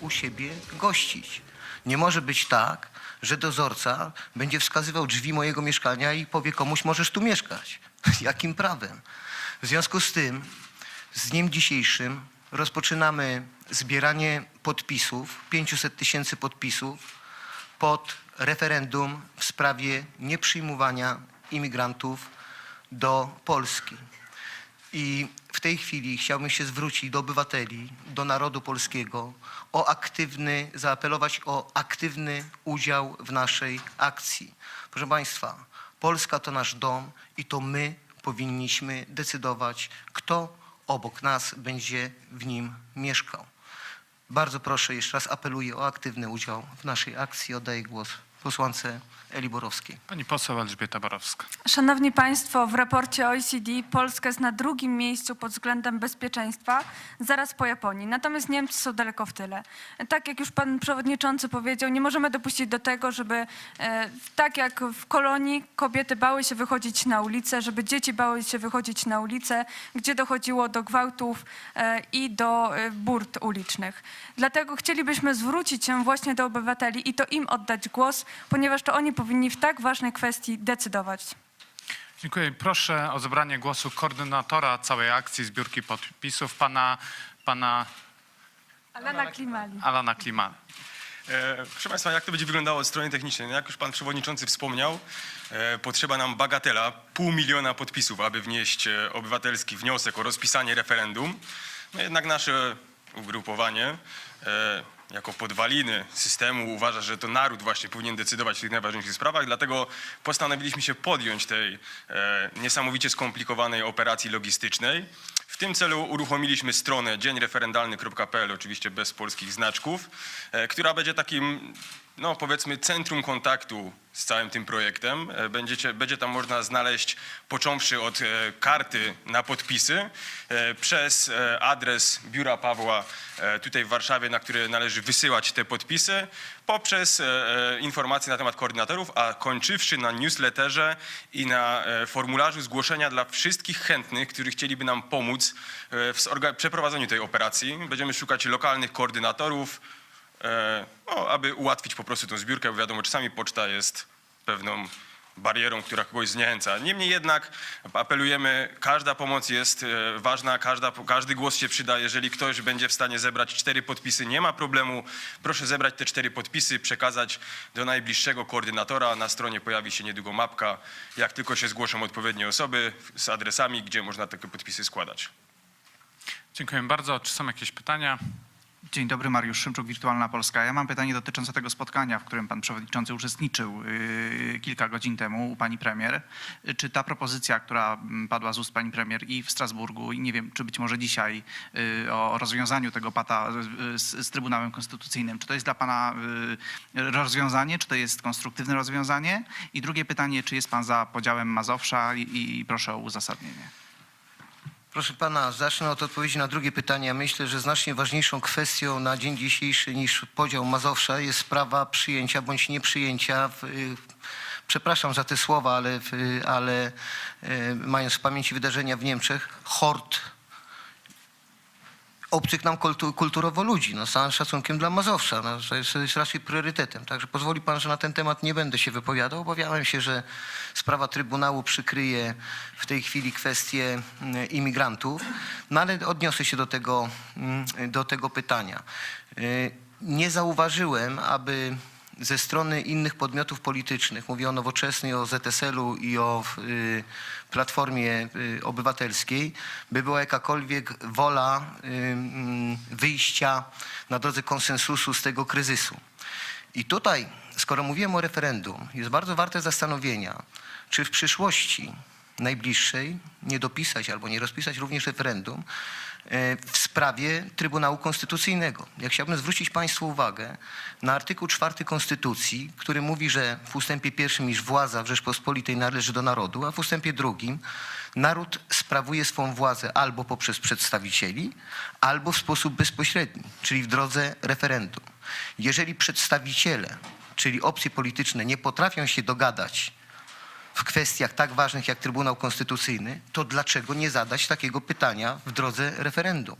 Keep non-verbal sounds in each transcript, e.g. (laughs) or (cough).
u siebie gościć. Nie może być tak, że dozorca będzie wskazywał drzwi mojego mieszkania i powie komuś, możesz tu mieszkać. (laughs) Jakim prawem? W związku z tym, z dniem dzisiejszym rozpoczynamy zbieranie podpisów, 500 tysięcy podpisów pod referendum w sprawie nieprzyjmowania imigrantów do Polski. I w tej chwili chciałbym się zwrócić do obywateli, do narodu polskiego o aktywny, zaapelować o aktywny udział w naszej akcji. Proszę Państwa, Polska to nasz dom i to my powinniśmy decydować, kto obok nas będzie w nim mieszkał. Bardzo proszę, jeszcze raz apeluję o aktywny udział w naszej akcji. Oddaję głos posłance Eli Borowskiej. Pani poseł Elżbieta Borowska. Szanowni Państwo, w raporcie OECD Polska jest na drugim miejscu pod względem bezpieczeństwa, zaraz po Japonii. Natomiast Niemcy są daleko w tyle. Tak jak już Pan Przewodniczący powiedział, nie możemy dopuścić do tego, żeby e, tak jak w kolonii kobiety bały się wychodzić na ulicę, żeby dzieci bały się wychodzić na ulicę, gdzie dochodziło do gwałtów e, i do e, burt ulicznych. Dlatego chcielibyśmy zwrócić się właśnie do obywateli i to im oddać głos, ponieważ to oni powinni w tak ważnej kwestii decydować. Dziękuję. Proszę o zabranie głosu koordynatora całej akcji zbiórki podpisów, pana, pana Alena Klimali. Alana Klimana. E, Proszę Państwa, jak to będzie wyglądało od strony technicznej? No jak już Pan Przewodniczący wspomniał, e, potrzeba nam bagatela pół miliona podpisów, aby wnieść e, obywatelski wniosek o rozpisanie referendum. No jednak nasze ugrupowanie jako podwaliny systemu uważa, że to naród właśnie powinien decydować w tych najważniejszych sprawach, dlatego postanowiliśmy się podjąć tej e, niesamowicie skomplikowanej operacji logistycznej. W tym celu uruchomiliśmy stronę dzienreferendalny.pl, oczywiście bez polskich znaczków, e, która będzie takim, no powiedzmy, centrum kontaktu z całym tym projektem. E, Będziecie, będzie tam można znaleźć, począwszy od e, karty na podpisy, e, przez adres biura Pawła tutaj w Warszawie, na który należy wysyłać te podpisy, poprzez informacje na temat koordynatorów, a kończywszy na newsletterze i na formularzu zgłoszenia dla wszystkich chętnych, którzy chcieliby nam pomóc w przeprowadzeniu tej operacji. Będziemy szukać lokalnych koordynatorów, no, aby ułatwić po prostu tę zbiórkę, bo wiadomo, czasami poczta jest pewną barierą, która kogoś zniechęca. Niemniej jednak apelujemy, każda pomoc jest e, ważna, każda, każdy głos się przyda. Jeżeli ktoś będzie w stanie zebrać cztery podpisy, nie ma problemu. Proszę zebrać te cztery podpisy, przekazać do najbliższego koordynatora. Na stronie pojawi się niedługo mapka, jak tylko się zgłoszą odpowiednie osoby z adresami, gdzie można takie podpisy składać. Dziękuję bardzo. Czy są jakieś pytania? Dzień dobry, Mariusz Szymczuk, Wirtualna Polska. Ja mam pytanie dotyczące tego spotkania, w którym pan przewodniczący uczestniczył yy, kilka godzin temu u pani premier. Czy ta propozycja, która mm, padła z ust pani premier i w Strasburgu, i nie wiem, czy być może dzisiaj yy, o rozwiązaniu tego pata z, z Trybunałem Konstytucyjnym, czy to jest dla pana yy, rozwiązanie, czy to jest konstruktywne rozwiązanie? I drugie pytanie, czy jest pan za podziałem Mazowsza i, i proszę o uzasadnienie. Proszę pana, zacznę od odpowiedzi na drugie pytanie. Myślę, że znacznie ważniejszą kwestią na dzień dzisiejszy niż podział Mazowsza jest sprawa przyjęcia bądź nieprzyjęcia. W, y, przepraszam za te słowa, ale, w, ale y, mając w pamięci wydarzenia w Niemczech, hord obcych nam kultu, kulturowo ludzi, no, z całym szacunkiem dla Mazowsza. No, to, jest, jest raczej priorytetem. Także pozwoli pan, że na ten temat nie będę się wypowiadał. Obawiałem się, że sprawa Trybunału przykryje w tej chwili kwestię mm, imigrantów, no ale odniosę się do tego, mm, do tego pytania. Y, Nie zauważyłem, aby ze strony innych podmiotów politycznych, mówię o Nowoczesnej, o ZSL-u i o y, Platformie y, Obywatelskiej, by była jakakolwiek wola y, mm, wyjścia na drodze konsensusu z tego kryzysu. I tutaj, skoro mówiłem o referendum, jest bardzo warte zastanowienia, czy w przyszłości najbliższej nie dopisać albo nie rozpisać również referendum w sprawie Trybunału Konstytucyjnego. Ja chciałbym zwrócić Państwu uwagę na artykuł 4 Konstytucji, który mówi, że w ustępie pierwszym, iż władza w Rzeczpospolitej należy do narodu, a w ustępie drugim naród sprawuje swą władzę albo poprzez przedstawicieli, albo w sposób bezpośredni, czyli w drodze referendum. Jeżeli przedstawiciele, czyli opcje polityczne nie potrafią się dogadać w kwestiach tak ważnych jak Trybunał Konstytucyjny, to dlaczego nie zadać takiego pytania w drodze referendum?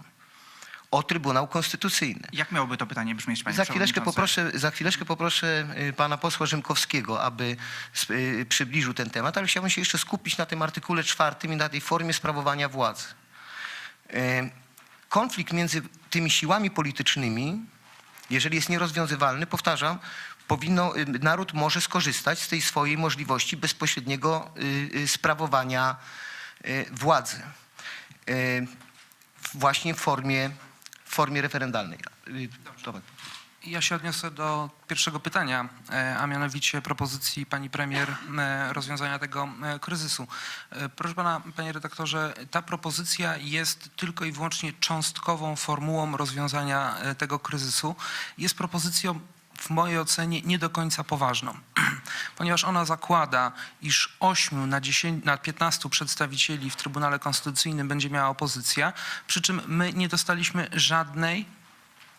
o Trybunał Konstytucyjny. Jak miałoby to pytanie brzmieć, panie Za chwileczkę, poproszę, za chwileczkę poproszę y, pana posła Rzymkowskiego, aby y, przybliżył ten temat, ale chciałbym się jeszcze skupić na tym artykule czwartym i na tej formie sprawowania władzy. Y, Konflikt między tymi siłami politycznymi, jeżeli jest nierozwiązywalny, powtarzam, powinno, y, naród może skorzystać z tej swojej możliwości bezpośredniego y, y, sprawowania władzy. Właśnie w formie, w formie referendalnej. Ja się odniosę do pierwszego pytania, e, a mianowicie propozycji pani premier e, rozwiązania tego e, kryzysu. Proszę pana, panie redaktorze, ta propozycja jest tylko i wyłącznie cząstkową formułą rozwiązania tego kryzysu. Jest propozycją w mojej ocenie nie do końca poważną, (clears throat) ponieważ ona zakłada, iż 8 na, 10, na 15 przedstawicieli w Trybunale Konstytucyjnym będzie miała opozycja, przy czym my nie dostaliśmy żadnej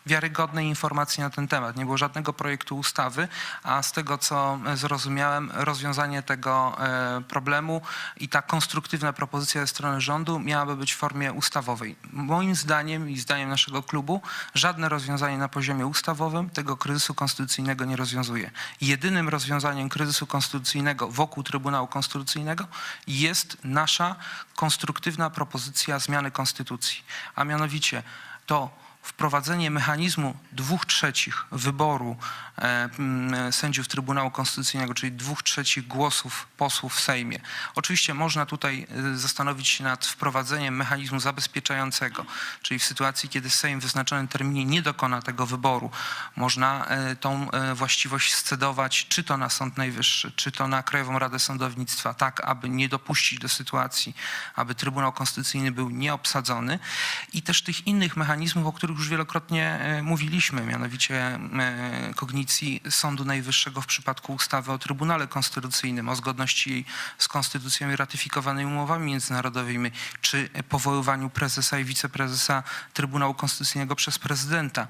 wiarygodnej informacji na ten temat. Nie było żadnego projektu ustawy, a z tego co zrozumiałem, rozwiązanie tego e, problemu i ta konstruktywna propozycja ze strony rządu miałaby być w formie ustawowej. Moim zdaniem i zdaniem naszego klubu żadne rozwiązanie na poziomie ustawowym tego kryzysu konstytucyjnego nie rozwiązuje. Jedynym rozwiązaniem kryzysu konstytucyjnego wokół Trybunału Konstytucyjnego jest nasza konstruktywna propozycja zmiany konstytucji, a mianowicie to wprowadzenie mechanizmu dwóch trzecich wyboru e, mm, sędziów Trybunału Konstytucyjnego, czyli dwóch trzecich głosów posłów w Sejmie. Oczywiście można tutaj e, zastanowić się nad wprowadzeniem mechanizmu zabezpieczającego, czyli w sytuacji, kiedy Sejm w wyznaczonym terminie nie dokona tego wyboru, można e, tą e, właściwość scedować czy to na Sąd Najwyższy, czy to na Krajową Radę Sądownictwa, tak aby nie dopuścić do sytuacji, aby Trybunał Konstytucyjny był nieobsadzony i też tych innych mechanizmów, o których już wielokrotnie e, mówiliśmy, mianowicie e, kognicji Sądu Najwyższego w przypadku ustawy o Trybunale Konstytucyjnym, o zgodności jej z konstytucją i ratyfikowanymi umowami międzynarodowymi, czy powoływaniu prezesa i wiceprezesa Trybunału Konstytucyjnego przez prezydenta.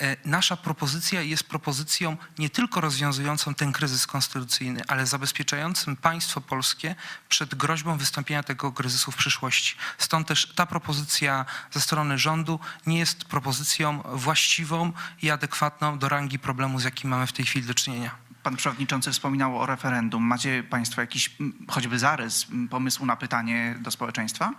E, Nasza propozycja jest propozycją nie tylko rozwiązującą ten kryzys konstytucyjny, ale zabezpieczającym państwo polskie przed groźbą wystąpienia tego kryzysu w przyszłości. Stąd też ta propozycja ze strony rządu nie jest propozycją właściwą i adekwatną do rangi problemu, z jakim mamy w tej chwili do czynienia. Pan przewodniczący wspominał o referendum. Macie państwo jakiś mm, choćby zarys mm, pomysłu na pytanie do społeczeństwa?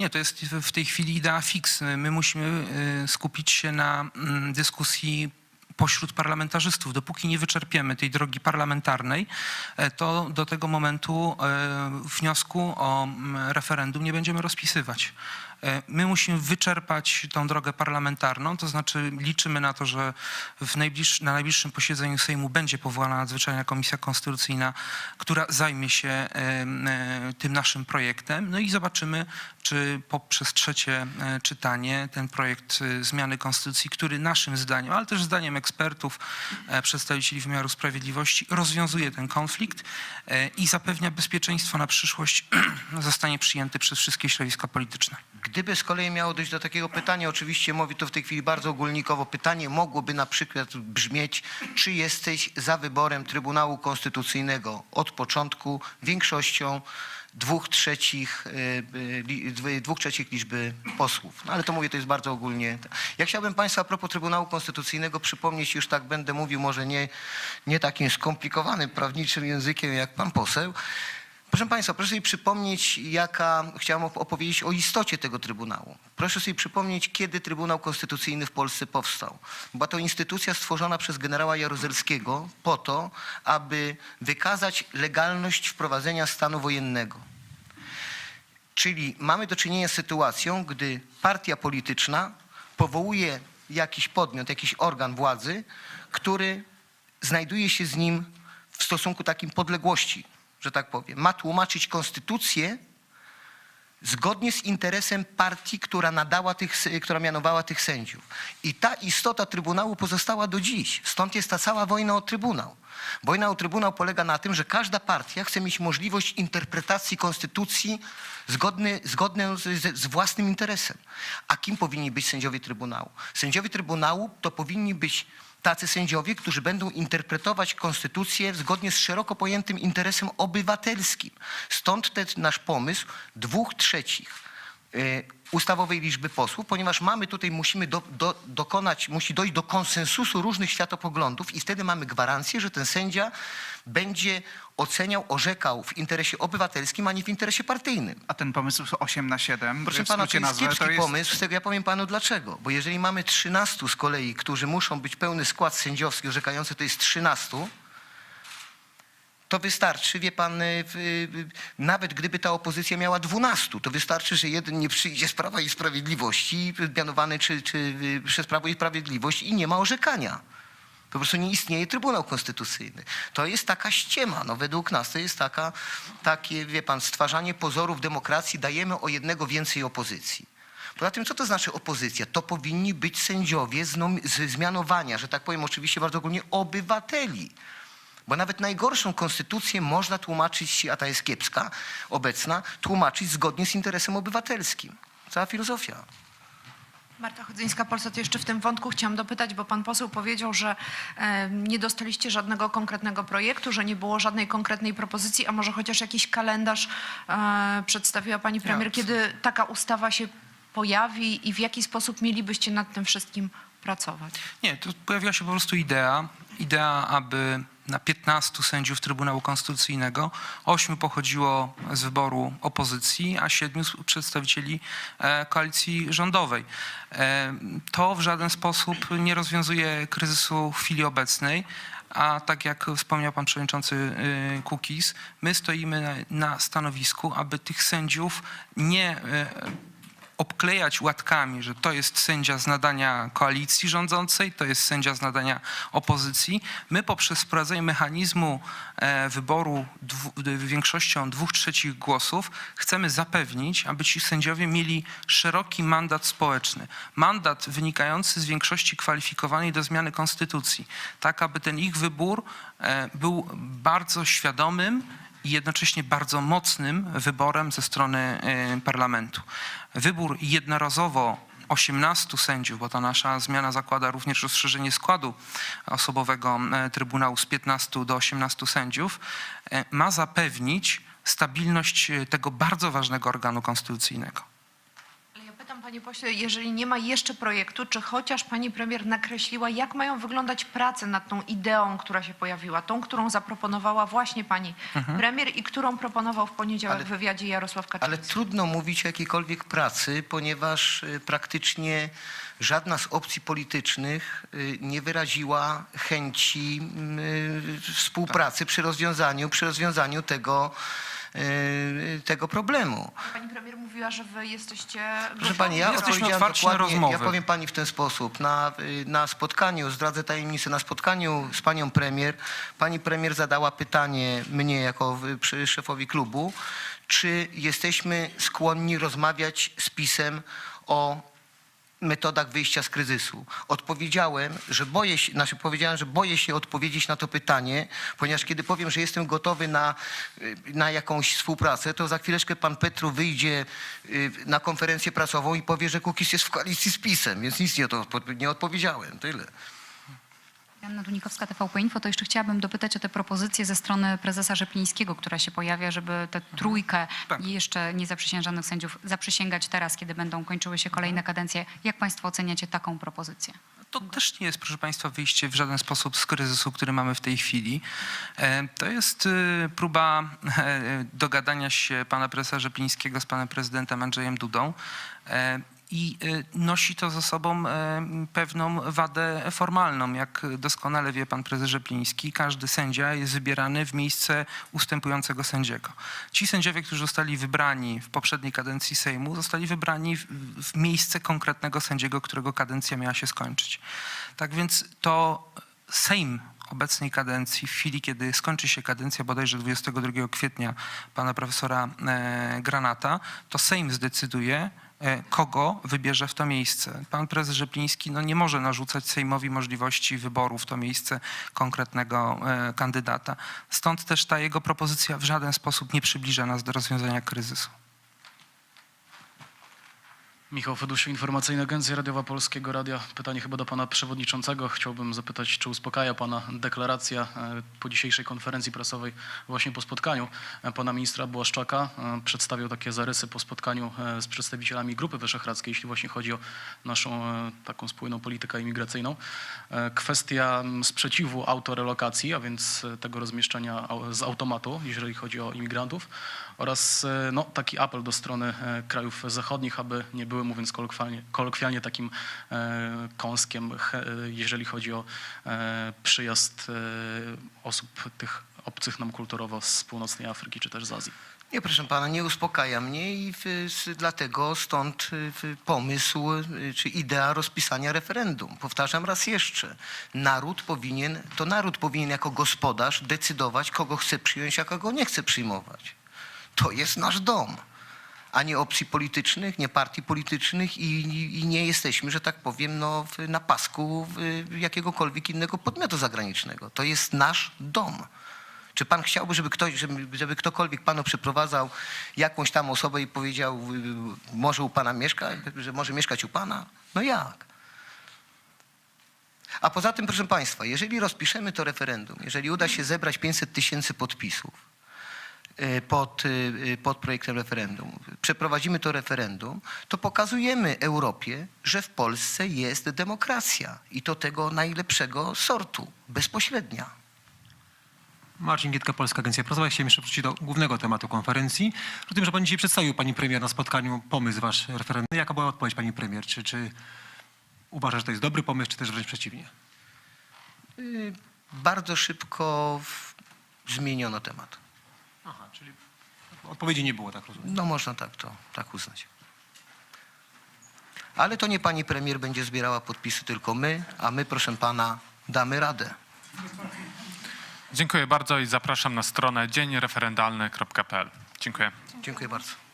Nie, to jest w tej chwili idea fix. My musimy y, skupić się na mm, dyskusji pośród parlamentarzystów. Dopóki nie wyczerpiemy tej drogi parlamentarnej, e, to do tego momentu e, wniosku o referendum nie będziemy rozpisywać. E, My musimy wyczerpać tą drogę parlamentarną, to znaczy liczymy na to, że w najbliższ, na najbliższym posiedzeniu Sejmu będzie powołana nadzwyczajna komisja konstytucyjna, która zajmie się em, e, tym naszym projektem. No i zobaczymy, czy poprzez trzecie e, czytanie ten projekt e, zmiany konstytucji, który naszym zdaniem, ale też zdaniem ekspertów, e, przedstawicieli wymiaru sprawiedliwości, rozwiązuje ten konflikt e, i zapewnia bezpieczeństwo na przyszłość, (clears throat) zostanie przyjęty przez wszystkie środowiska polityczne. Gdyby z kolei miało dojść do takiego pytania, oczywiście mówię to w tej chwili bardzo ogólnikowo, pytanie mogłoby na przykład brzmieć, czy jesteś za wyborem Trybunału Konstytucyjnego od początku większością dwóch trzecich, li- dwie- dwóch trzecich liczby posłów. No ale to mówię, to jest bardzo ogólnie. Ja chciałbym Państwa a propos Trybunału Konstytucyjnego przypomnieć, już tak będę mówił, może nie, nie takim skomplikowanym prawniczym językiem jak Pan poseł, Proszę Państwa, proszę sobie przypomnieć, jaka, chciałem op- opowiedzieć o istocie tego Trybunału. Proszę sobie przypomnieć, kiedy Trybunał Konstytucyjny w Polsce powstał. Była to instytucja stworzona przez generała Jaruzelskiego po to, aby wykazać legalność wprowadzenia stanu wojennego. Czyli mamy do czynienia z sytuacją, gdy partia polityczna powołuje jakiś podmiot, jakiś organ władzy, który znajduje się z nim w stosunku takim podległości, że tak powiem. Ma tłumaczyć konstytucję zgodnie z interesem partii, która nadała tych, która mianowała tych sędziów. I ta istota Trybunału pozostała do dziś. Stąd jest ta cała wojna o Trybunał. Wojna o Trybunał polega na tym, że każda partia chce mieć możliwość interpretacji konstytucji zgodny, zgodną z, z, z własnym interesem. A kim powinni być sędziowie Trybunału? Sędziowie Trybunału to powinni być tacy sędziowie, którzy będą interpretować konstytucję zgodnie z szeroko pojętym interesem obywatelskim. Stąd ten nasz pomysł dwóch trzecich y, ustawowej liczby posłów, ponieważ mamy tutaj, musimy do, do, dokonać, musi dojść do konsensusu różnych światopoglądów i wtedy mamy gwarancję, że ten sędzia będzie oceniał, orzekał w interesie obywatelskim, a nie w interesie partyjnym. A ten pomysł 8 na 7, Proszę pana, to jest nazwę, kiepski pomysł, z tego ja powiem panu dlaczego. Bo jeżeli mamy 13 z kolei, którzy muszą być pełny skład sędziowski orzekający, to jest 13, to wystarczy, wie pan, y, y, nawet gdyby ta opozycja miała 12, to wystarczy, że jeden nie przyjdzie z Prawa i Sprawiedliwości, mianowany czy, czy y, przez Prawo i Sprawiedliwość i nie ma orzekania. Po prostu nie istnieje Trybunał Konstytucyjny. To jest taka ściema. No według nas to jest taka, takie, wie pan, stwarzanie pozorów demokracji. Dajemy o jednego więcej opozycji. Poza tym, co to znaczy opozycja? To powinni być sędziowie z, z zmianowania, że tak powiem oczywiście bardzo ogólnie, obywateli. Bo nawet najgorszą konstytucję można tłumaczyć, a ta jest kiepska, obecna, tłumaczyć zgodnie z interesem obywatelskim. Cała filozofia. Marta Chodzyńska, Polsat. Jeszcze w tym wątku chciałam dopytać, bo pan poseł powiedział, że e, nie dostaliście żadnego konkretnego projektu, że nie było żadnej konkretnej propozycji, a może chociaż jakiś kalendarz e, przedstawiła pani premier, Ja- kiedy taka ustawa się pojawi i w jaki sposób mielibyście nad tym wszystkim pracować? Nie, to pojawiła się po prostu idea. Idea, aby na 15 sędziów Trybunału Konstytucyjnego 8 pochodziło z wyboru opozycji, a 7 z przedstawicieli e, koalicji rządowej. E, To w żaden sposób nie rozwiązuje kryzysu chwili obecnej. A tak jak wspomniał pan przewodniczący y, Kukiz, my stoimy na, stanowisku, aby tych sędziów nie obklejać łatkami, że to jest sędzia z nadania koalicji rządzącej, to jest sędzia z nadania opozycji. My poprzez wprowadzenie mechanizmu e, wyboru dwu, większością dwóch trzecich głosów chcemy zapewnić, aby ci sędziowie mieli szeroki mandat społeczny. Mandat wynikający z większości kwalifikowanej do zmiany konstytucji. Tak, aby ten ich wybór e, był bardzo świadomym i jednocześnie bardzo mocnym wyborem ze strony y, parlamentu. Wybór jednorazowo 18 sędziów, bo ta nasza zmiana zakłada również rozszerzenie składu osobowego e, Trybunału z 15 do 18 sędziów, e, ma zapewnić stabilność e, tego bardzo ważnego organu konstytucyjnego. Ale ja pytam panie pośle, jeżeli nie ma jeszcze projektu, czy chociaż pani premier nakreśliła, jak mają wyglądać prace nad tą ideą, która się pojawiła, tą, którą zaproponowała właśnie pani premier i którą proponował w poniedziałek Ale- w wywiadzie Jarosław Kaczyński? Ale trudno mówić o jakiejkolwiek pracy, ponieważ y, praktycznie żadna z opcji politycznych y, nie wyraziła chęci y, współpracy przy rozwiązaniu, przy rozwiązaniu tego, tego problemu. Pani premier mówiła, że wy jesteście. Proszę pani, ja odpowiedziałem dokładnie, rozmowy. ja powiem pani w ten sposób. Na, y, na spotkaniu, zdradzę tajemnicę, na spotkaniu z panią premier, pani premier zadała pytanie mnie jako y, przy szefowi klubu, czy jesteśmy skłonni rozmawiać z PiSem o metodach wyjścia z kryzysu. Odpowiedziałem, że boję się, znaczy powiedziałem, że boję się odpowiedzieć na to pytanie, ponieważ kiedy powiem, że jestem gotowy na, y, na jakąś współpracę, to za chwileczkę pan Petru wyjdzie y, na konferencję prasową i powie, że Kukiz jest w koalicji z PiSem, więc nic nie, to, nie odpowiedziałem. Tyle. Anna Dunikowska, TVP Info, to jeszcze chciałabym dopytać o te propozycje ze strony prezesa Rzeplińskiego, która się pojawia, żeby tę trójkę Tak. jeszcze niezaprzysiężonych sędziów zaprzysięgać teraz, kiedy będą kończyły się kolejne kadencje. Jak państwo oceniacie taką propozycję? To też nie jest, proszę Państwa, wyjście w żaden sposób z kryzysu, który mamy w tej chwili. E, To jest y, próba e, dogadania się pana profesora Rzeplińskiego z panem prezydentem Andrzejem Dudą. I y, nosi to ze sobą e, pewną wadę formalną. Jak doskonale wie pan prezes Rzepliński, każdy sędzia jest wybierany w miejsce ustępującego sędziego. Ci sędziowie, którzy zostali wybrani w poprzedniej kadencji Sejmu, zostali wybrani w, miejsce konkretnego sędziego, którego kadencja miała się skończyć. Tak więc to Sejm obecnej kadencji, w chwili kiedy skończy się kadencja bodajże 22 kwietnia pana profesora e, Granata, to Sejm zdecyduje, kogo wybierze w to miejsce. Pan prezes Rzepliński no, nie może narzucać Sejmowi możliwości wyboru w to miejsce konkretnego e, kandydata. Stąd też ta jego propozycja w żaden sposób nie przybliża nas do rozwiązania kryzysu. Michał Fedusiu, Informacyjna Agencja Radiowa Polskiego Radia. Pytanie chyba do pana przewodniczącego. Chciałbym zapytać, czy uspokaja pana deklaracja e, po dzisiejszej konferencji prasowej, właśnie po spotkaniu e, pana ministra Błaszczaka. E, Przedstawił takie zarysy po spotkaniu z przedstawicielami Grupy Wyszehradzkiej, jeśli właśnie chodzi o naszą taką spójną politykę imigracyjną. Kwestia sprzeciwu autorelokacji, a więc tego rozmieszczania au- z automatu, jeżeli chodzi o imigrantów oraz e, no, taki apel do strony e, krajów zachodnich, aby nie były, mówiąc kolokwialnie, kolokwialnie takim e, kąskiem, jeżeli chodzi o przyjazd osób tych obcych nam kulturowo z północnej Afryki czy też z Azji. Nie, proszę pana, nie uspokaja mnie i dlatego stąd pomysł czy idea rozpisania referendum. Powtarzam raz jeszcze. Naród powinien, to naród powinien jako gospodarz decydować, kogo chce przyjąć, a kogo nie chce przyjmować. To jest nasz dom, a nie opcji politycznych, nie partii politycznych i, i, nie jesteśmy, że tak powiem, no, w, na pasku jakiegokolwiek innego podmiotu zagranicznego. To jest nasz dom. Czy pan chciałby, żeby ktoś, żeby, żeby ktokolwiek panu przyprowadzał jakąś tam osobę i powiedział, y, może u pana mieszka, że może mieszkać u pana? No jak? A poza tym, proszę państwa, jeżeli rozpiszemy to referendum, jeżeli uda się zebrać 500 tysięcy podpisów pod, y, y, pod projektem referendum, przeprowadzimy to referendum, to pokazujemy Europie, że w Polsce jest demokracja i to tego najlepszego sortu, bezpośrednia. Marcin Gietka, Polska Agencja Prasowa. Chciałem jeszcze wrócić do głównego tematu konferencji. O tym, że pan dzisiaj przedstawił pani premier na spotkaniu pomysł wasz referendum. Jaka była odpowiedź pani premier? Czy, czy uważa, że to jest dobry pomysł, czy też wręcz przeciwnie? Y, Bardzo szybko zmieniono temat. Aha, czyli odpowiedzi nie było, tak rozumiem. No można tak to tak uznać. Ale to nie pani premier będzie zbierała podpisy, tylko my, a my, proszę pana, damy radę. Dziękuję bardzo i zapraszam na stronę dzienreferendalny.pl. Dziękuję. Dziękuję bardzo.